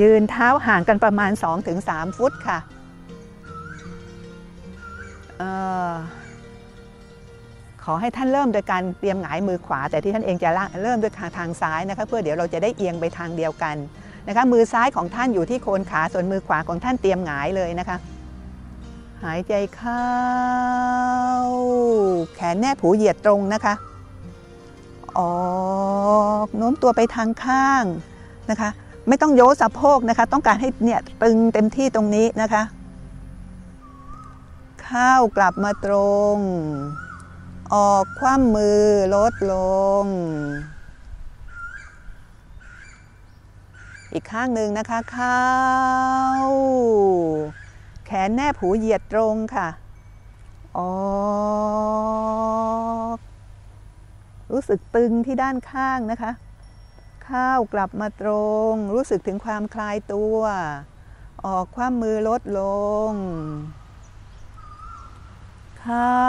ยืนเท้าห่างกันประมาณ 2-3 ฟุตค่ะเอ่อขอให้ท่านเริ่มโดยการเตรียมหงายมือขวา แต่ที่ท่านเองจะเริ่มด้วยทางซ้ายนะคะเพื่อเดี๋ยวเราจะได้เอียงไปทางเดียวกันนะคะมือซ้ายของท่านอยู่ที่โคนขาส่วนมือขวาของท่านเตรียมหงายเลยนะคะ หายใจเข้า แขนแนบหูเหยียดตรงนะคะออกโน้มตัวไปทางข้างนะคะ ไม่ต้องโยกสะโพกนะคะ ต้องการให้เนี่ยตึงเต็มที่ตรงนี้นะคะเข้ากลับมาตรง ออกคว่ำมือลดลง อีกข้างหนึ่งนะคะเข้าแขนแนบหูเหยียดตรงค่ะ ออก รู้สึกตึงที่ด้านข้างนะคะ ข้าวกลับมาตรง รู้สึกถึงความคลายตัว ออกความมือลดลง เข้า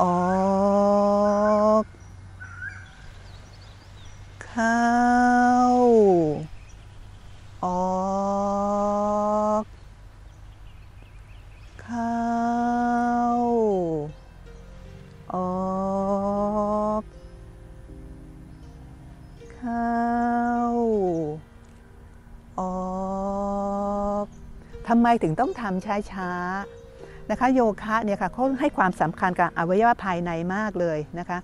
ออก เข้า ออกเข้า ออก ทำไมถึงต้องทำช้าๆนะคะ โยคะเนี่ยค่ะเขาให้ความสำคัญกับอวัยวะภายในมากเลยนะคะ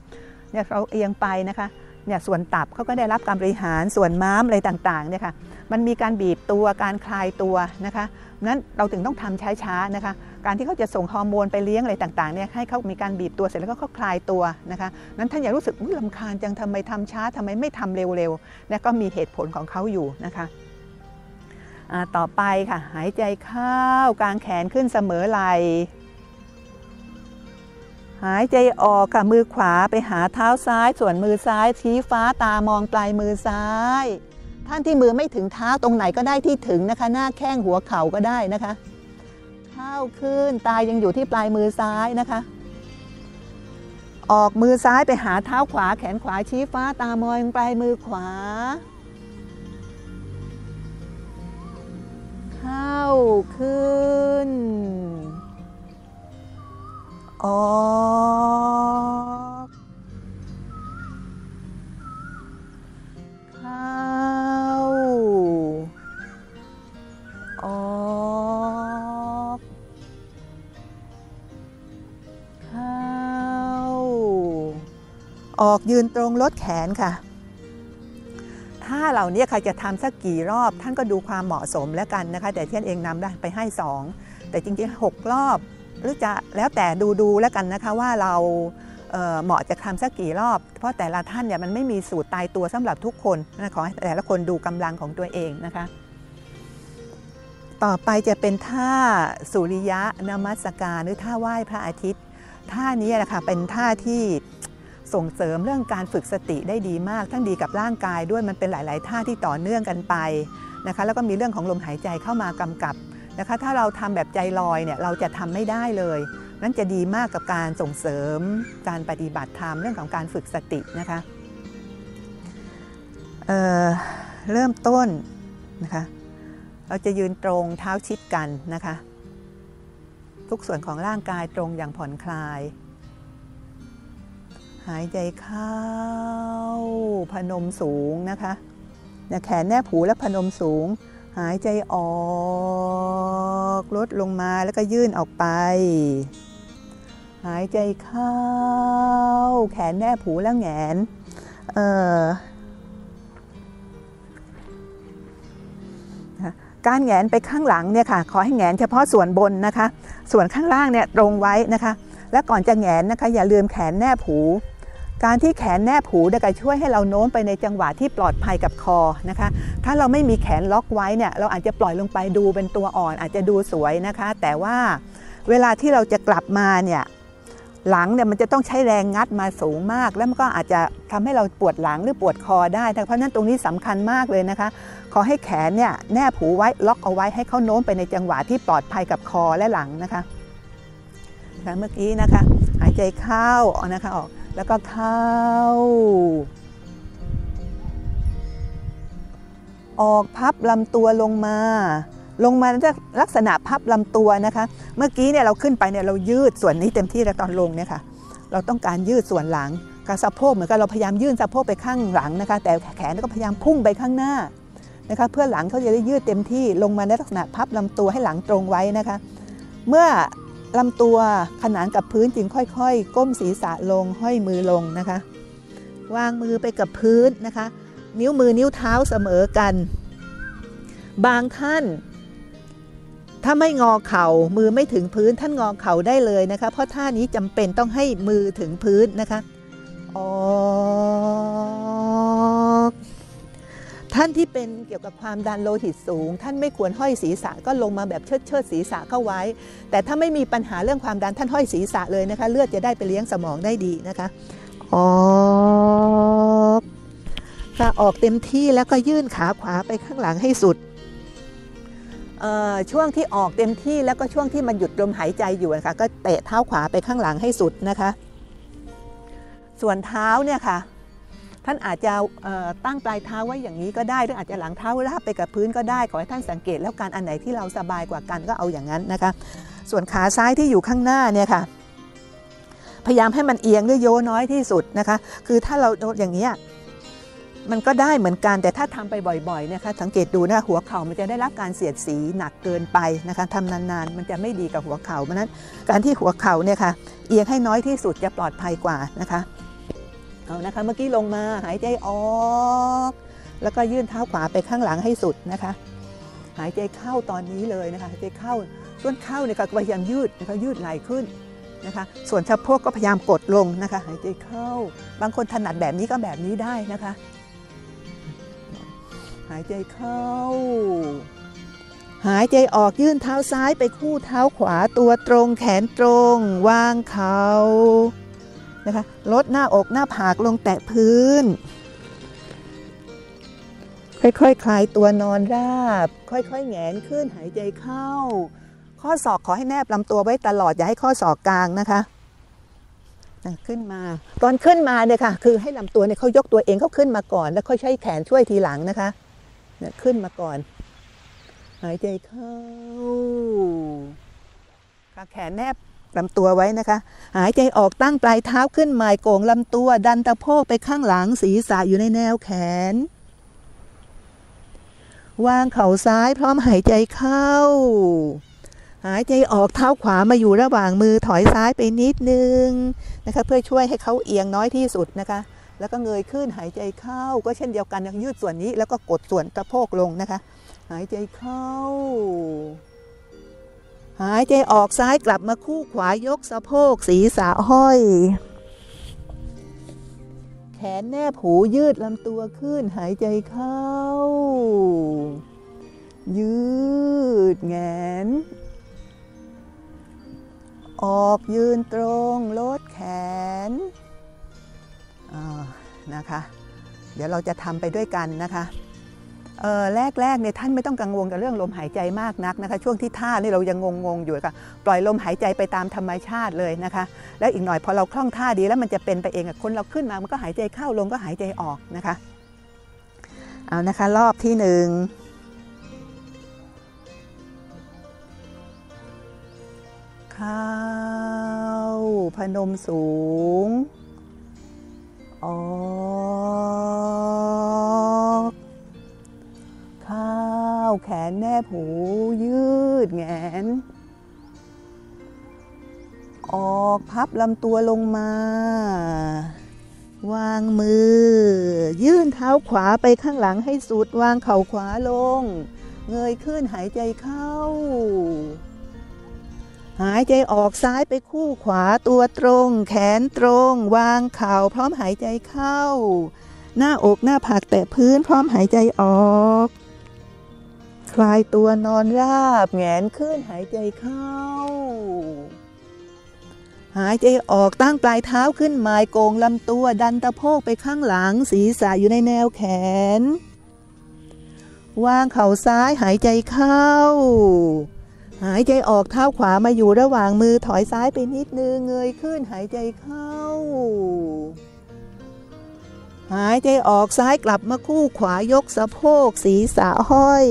เนี่ยเราเอียงไปนะคะเนี่ยส่วนตับเขาก็ได้รับการบริหารส่วนม้ามอะไรต่างๆเนี่ยค่ะมันมีการบีบตัวการคลายตัวนะคะนั้นเราถึงต้องทำช้าๆนะคะ การที่เขาจะส่งฮอร์โมนไปเลี้ยงอะไรต่างๆเนี่ยให้เขามีการบีบตัวเสร็จแล้วก็เขาคลายตัวนะคะนั้นท่านอย่ารู้สึกอุ๊ยลำคาญจังทำไมทำช้าทำไมไม่ทำเร็วๆนะก็มีเหตุผลของเขาอยู่นะคะ ต่อไปค่ะ หายใจเข้ากางแขนขึ้นเสมอไหลหายใจออกค่ะมือขวาไปหาเท้าซ้าย ส่วนมือซ้ายชี้ฟ้าตามองปลายมือซ้าย ท่านที่มือไม่ถึงเท้าตรงไหนก็ได้ที่ถึงนะคะ หน้าแข้งหัวเข่าก็ได้นะคะ เข้าขึ้นตายังอยู่ที่ปลายมือซ้ายนะคะ ออกมือซ้ายไปหาเท้าขวาแขนขวาชี้ฟ้าตามองปลายมือขวา ข้าขึ้น ออกเข้า ออกเข้า ออกยืนตรงลดแขนค่ะ ถ้าเหล่านี้ใครจะทำสักกี่รอบท่านก็ดูความเหมาะสมแล้วกันนะคะ แต่ที่เองนำได้ไปให้ 2 แต่จริงๆ 6 รอบ หรือจะแล้วแต่ดูดูแล้วกันนะคะว่าเราเเหมาะจะทำสักกี่รอบ เพราะแต่ละท่านเนี่ยมันไม่มีสูตรตายตัวสำหรับทุกคนนะขอให้แต่ละคนดูกำลังของตัวเองนะคะ ต่อไปจะเป็นท่าสุริยะนมัสการหรือท่าไหว้พระอาทิตย์ ท่านี้นะคะเป็นท่าที่ ส่งเสริมเรื่องการฝึกสติได้ดีมาก ทั้งดีกับร่างกายด้วยมันเป็นหลาย ๆ ท่าที่ต่อเนื่องกันไปนะคะแล้วก็มีเรื่องของลมหายใจเข้ามากำกับนะคะถ้าเราทำแบบใจลอยเนี่ยเราจะทำไม่ได้เลยนั่นจะดีมากกับการส่งเสริมการปฏิบัติธรรมเรื่องของการฝึกสตินะคะเเริ่มต้นนะคะเราจะยืนตรงเท้าชิดกันนะคะ ทุกส่วนของร่างกายตรงอย่างผ่อนคลาย หายใจเข้า พนมสูงนะคะแขนแนบหูและพนมสูง หายใจออกลดลงมาแล้วก็ยื่นออกไป หายใจเข้า แขนแนบหูและแงนเออการแงนไปข้างหลังเนี่ยค่ะ ขอให้แงนเฉพาะส่วนบนนะคะ ส่วนข้างล่างเนี่ยตรงไว้นะคะ และก่อนจะแงนนะคะ อย่าลืมแขนแนบหู การที่แขนแนบหูจะช่วยให้เราโน้มไปในจังหวะที่ปลอดภัยกับคอนะคะ ถ้าเราไม่มีแขนล็อกไว้เนี่ยเราอาจจะปล่อยลงไปดูเป็นตัวอ่อน อาจจะดูสวยนะคะ แต่ว่าเวลาที่เราจะกลับมาเนี่ยหลังเนี่ยมันจะต้องใช้แรงงัดมาสูงมาก แล้วมันก็อาจจะทำให้เราปวดหลังหรือปวดคอได้ เพราะนั้นตรงนี้สำคัญมากเลยนะคะ ขอให้แขนเนี่ยแนบหูไว้ล็อกเอาไว้ให้เขาโน้มไปในจังหวะที่ปลอดภัยกับคอและหลังนะคะเมื่อกี้นะคะ หายใจเข้าออกนะคะออก แล้วก็เข้า ออกพับลำตัวลงมา ลงมาจะลักษณะพับลำตัวนะคะ เมื่อกี้เนี่ยเราขึ้นไปเนี่ยเรายืดส่วนนี้เต็มที่แล้วตอนลงเนี่ยค่ะ เราต้องการยืดส่วนหลังกับสะโพกเหมือนกันเราพยายามยื่นสะโพกไปข้างหลังนะคะ แต่แขนก็พยายามพุ่งไปข้างหน้านะคะเพื่อหลังเขาจะได้ยืดเต็มที่ลงมาในลักษณะพับลำตัวให้หลังตรงไว้นะคะ เมื่อ ลำตัวขนานกับพื้นจึงค่อยๆ ก้มศีรษะลงห้อยมือลงนะคะ วางมือไปกับพื้นนะคะ นิ้วมือนิ้วเท้าเสมอกัน บางท่าน ถ้าไม่งอเข่ามือไม่ถึงพื้นท่านงอเข่าได้เลยนะคะ เพราะท่านี้จำเป็นต้องให้มือถึงพื้นนะคะอ๋อ ท่านที่เป็นเกี่ยวกับความดันโลหิตสูง ท่านไม่ควรห้อยศีรษะก็ลงมาแบบเชิดเชิดศีรษะเข้าไว้ แต่ถ้าไม่มีปัญหาเรื่องความดันท่านห้อยศีรษะเลยนะคะ เลือดจะได้ไปเลี้ยงสมองได้ดีนะคะออกค่ะออกเต็มที่แล้วก็ยื่นขาขวาไปข้างหลังให้สุดช่วงที่ออกเต็มที่แล้วก็ช่วงที่มันหยุดลมหายใจอยู่นะคะก็เตะเท้าขวาไปข้างหลังให้สุดนะคะ ส่วนเท้าเนี่ยค่ะ ท่านอาจจะตั้งปลายเท้าไว้อย่างนี้ก็ได้หรืออาจจะหลังเท้าราบไปกับพื้นก็ได้ขอให้ท่านสังเกตแล้วการอันไหนที่เราสบายกว่ากันก็เอาอย่างนั้นนะคะ ส่วนขาซ้ายที่อยู่ข้างหน้าเนี่ยค่ะ พยายามให้มันเอียงด้วยโยน้อยที่สุดนะคะ คือถ้าเราอย่างนี้มันก็ได้เหมือนกันแต่ถ้าทำไปบ่อยๆนะคะสังเกตดูนะหัวเข่ามันจะได้รับการเสียดสีหนักเกินไปนะคะทำนานๆ มันจะไม่ดีกับหัวเข่าเพราะนั้นการที่หัวเข่าเนี่ยค่ะเอียงให้น้อยที่สุดจะปลอดภัยกว่านะคะ เอานะคะ เมื่อกี้ลงมาหายใจออก แล้วก็ยื่นเท้าขวาไปข้างหลังให้สุดนะคะ หายใจเข้าตอนนี้เลยนะคะหายใจเข้าส่วนเข้าเนี่ยค่ะพยายามยืดนะคะยืดไหล่ขึ้นนะคะ ส่วนสะโพกก็พยายามกดลงนะคะ หายใจเข้า บางคนถนัดแบบนี้ก็แบบนี้ได้นะคะ หายใจเข้า หายใจออกยื่นเท้าซ้ายไปคู่เท้าขวาตัวตรงแขนตรง วางเข่า นะคะลดหน้าอกหน้าผากลงแตะพื้น ค่อยๆคคลายตัวนอนราบ ค่อยๆแงนขึ้นหายใจเข้า ข้อศอกขอให้แนบลำตัวไว้ตลอดอย่าให้ข้อศอกกลางนะคะขึ้นมา ตอนขึ้นมาเนี่ยค่ะ คือให้ลำตัวเนี่ยเขายกตัวเองเขาขึ้นมาก่อน แล้วค่อยใช้แขนช่วยทีหลังนะคะเนี่ยขึ้นมาก่อน หายใจเข้าขาแขนแนบ ลำตัวไว้นะคะ หายใจออกตั้งปลายเท้าขึ้นหมายโก่งลำตัว ดันตะโพกไปข้างหลังศีรษะอยู่ในแนวแขน วางเข่าซ้ายพร้อมหายใจเข้า หายใจออกเท้าขวามาอยู่ระหว่างมือถอยซ้ายไปนิดนึงนะคะ เพื่อช่วยให้เขาเอียงน้อยที่สุดนะคะ แล้วก็เงยขึ้นหายใจเข้า ก็เช่นเดียวกันยืดส่วนนี้แล้วก็กดส่วนสะโพกลงนะคะ หายใจเข้า หายใจออกซ้ายกลับมาคู่ขวายกสะโพกศีรษะห้อย แขนแนบหูยืดลำตัวขึ้นหายใจเข้า ยืดแงน ออกยืนตรงลดแขนนะคะ เดี๋ยวเราจะทำไปด้วยกันนะคะ แรกแรกเนี่ยท่านไม่ต้องกังวลกับเรื่องลมหายใจมากนักนะคะ ช่วงที่ท่านี่เรายังงงๆอยู่ค่ะปล่อยลมหายใจไปตามธรรมชาติเลยนะคะ แล้วอีกหน่อยพอเราคล่องท่าดีแล้วมันจะเป็นไปเองคนเราขึ้นมามันก็หายใจเข้าลงก็หายใจออกนะคะเอานะคะรอบที่หนึ่งเข้าพนมสูงออก ข้าวแขนแนบหูยืดแงน ออกพับลำตัวลงมา วางมือ ยื่นเท้าขวาไปข้างหลังให้สุด วางเข่าขวาลง เงยขึ้นหายใจเข้า หายใจออกซ้ายไปคู่ขวาตัวตรง แขนตรง วางเข่าพร้อมหายใจเข้าหน้าอกหน้าผากแตะพื้นพร้อมหายใจออก คลายตัวนอนราบแงนขึ้นหายใจเข้า หายใจออกตั้งปลายเท้าขึ้นหมายโกงลำตัวดันตะโพกไปข้างหลังศีรษะอยู่ในแนวแขน วางเข่าซ้ายหายใจเข้า หายใจออกเท้าขวามาอยู่ระหว่างมือถอยซ้ายไปนิดนึงเงยขึ้นหายใจเข้าหายใจออกซ้ายกลับมาคู่ขวายกสะโพกศีรษะห้อย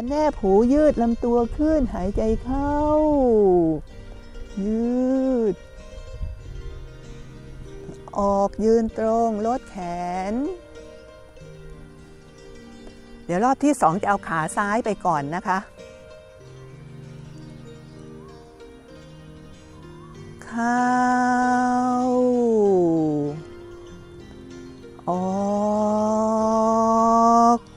นแนบหูยืดลำตัวขึ้นหายใจเข้า ยืด ออกยืนตรงลดแขน เดี๋ยวรอบที่สองจะเอาขาซ้ายไปก่อนนะคะ เข้า ออก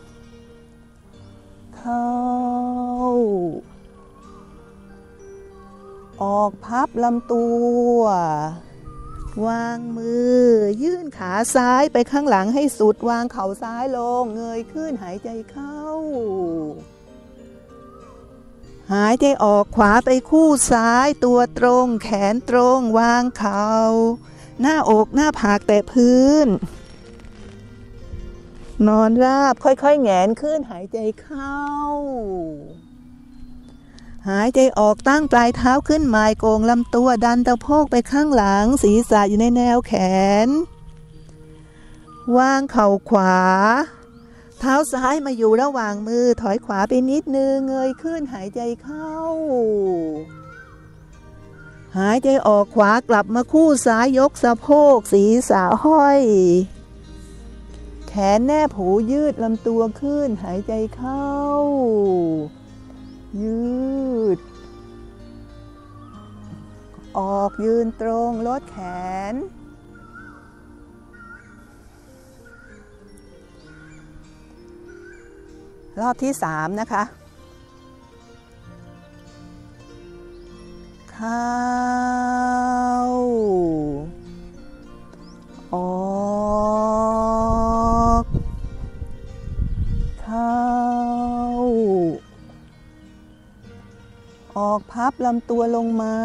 อกพับลำตัว วางมือ ยื่นขาซ้ายไปข้างหลังให้สุด วางเข่าซ้ายลง เงยขึ้นหายใจเข้า หายใจออกขวาไปคู่ซ้ายตัวตรง แขนตรง วางเข่าหน้าอกหน้าผากแตะพื้น นอนราบค่อยๆแงนขึ้นหายใจเข้า หายใจออกตั้งปลายเท้าขึ้นหมายโกงลำตัวดันตะโพกไปข้างหลัง ศีรษะอยู่ในแนวแขน วางเข่าขวา เท้าซ้ายมาอยู่ระหว่างมือถอยขวาไปนิดนึงเงยขึ้นหายใจเข้า หายใจออกขวากลับมาคู่ซ้ายยกสะโพก ศีรษะห้อย แขนแนบหูยืดลำตัวขึ้นหายใจเข้า ยืด ออกยืนตรงลดแขน รอบที่สามนะคะ เข้า ออก พับลำตัวลงมา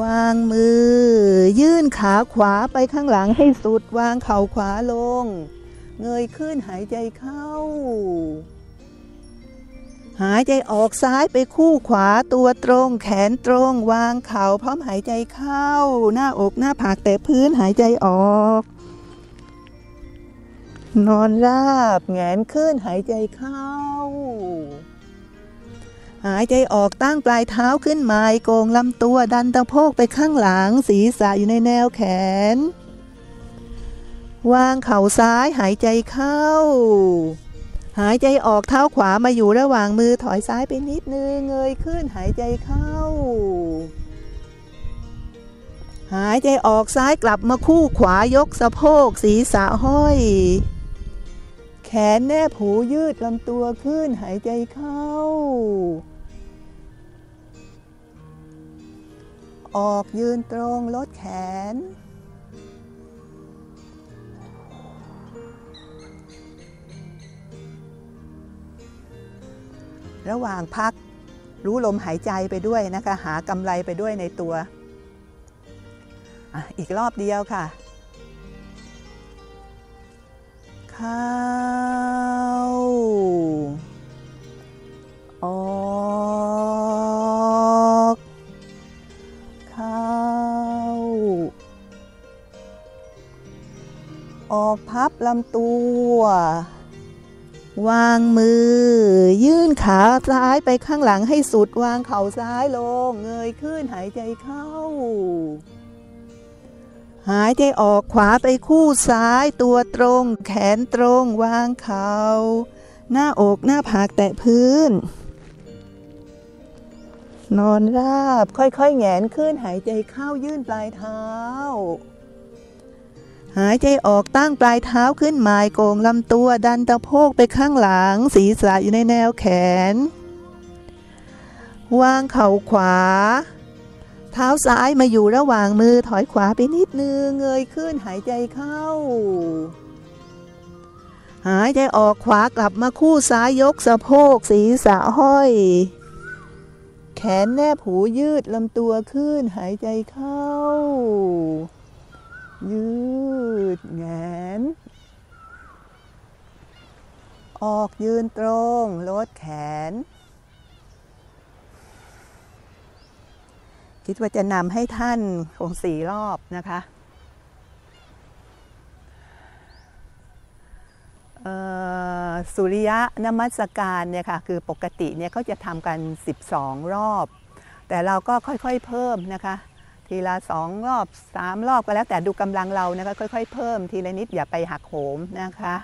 วางมือ ยื่นขาขวาไปข้างหลังให้สุด วางเข่าขวาลง เงยขึ้นหายใจเข้า หายใจออกซ้ายไปคู่ขวาตัวตรง แขนตรง วางเข่าพร้อมหายใจเข้า หน้าอกหน้าผากแต่พื้นหายใจออก นอนราบแงนขึ้นหายใจเข้า หายใจออกตั้งปลายเท้าขึ้นไม้โกงลำตัวดันตะโพกไปข้างหลัง ศีรษะอยู่ในแนวแขน วางเข่าซ้ายหายใจเข้า หายใจออกเท้าขวามาอยู่ระหว่างมือถอยซ้ายไปนิดนึงเงยขึ้นหายใจเข้า หายใจออกซ้ายกลับมาคู่ขวายกสะโพกศีรษะห้อย แขนแนบหูยืดลำตัวขึ้นหายใจเข้า ออกยืนตรงลดแขน ระหว่างพักรู้ลมหายใจไปด้วยนะคะ หากำไรไปด้วยในตัวออีกรอบเดียวค่ะ เข้า ออก เข้า ออกพับลำตัว วางมือ ยื่นขาซ้ายไปข้างหลังให้สุด วางเข่าซ้ายลง เงยขึ้นหายใจเข้า หายใจออกขวาไปคู่ซ้ายตัวตรง แขนตรงวางเข่าหน้าอกหน้าผากแตะพื้น นอนราบค่อยๆแหงนขึ้นหายใจเข้ายื่นปลายเท้า หายใจออกตั้งปลายเท้าขึ้นหมายโกงลำตัวดันตะโพกไปข้างหลัง ศีรษะอยู่ในแนวแขน วางเข่าขวา ท้าซ้ายมาอยู่ระหว่างมือถอยขวาไปนิดนึง เงยขึ้นหายใจเข้า หายใจออกขวากลับมาคู่ซ้ายยกสะโพกศีรษะห้อย แขนแนบหูยืดลำตัวขึ้นหายใจเข้า ยืดแงน ออกยืนตรงลดแขน คิดว่าจะนำให้ท่านคงสี่รอบนะคะสุริยะนมัสการเนี่ยค่ะคือปกติเนี่ยเขาจะทำกัน 12 รอบ แต่เราก็ค่อยๆเพิ่มนะคะ ทีละ 2 รอบ 3 รอบก็แล้วแต่ดูกำลังเรานะคะค่อยๆเพิ่มทีละนิดอย่าไปหักโหมนะคะ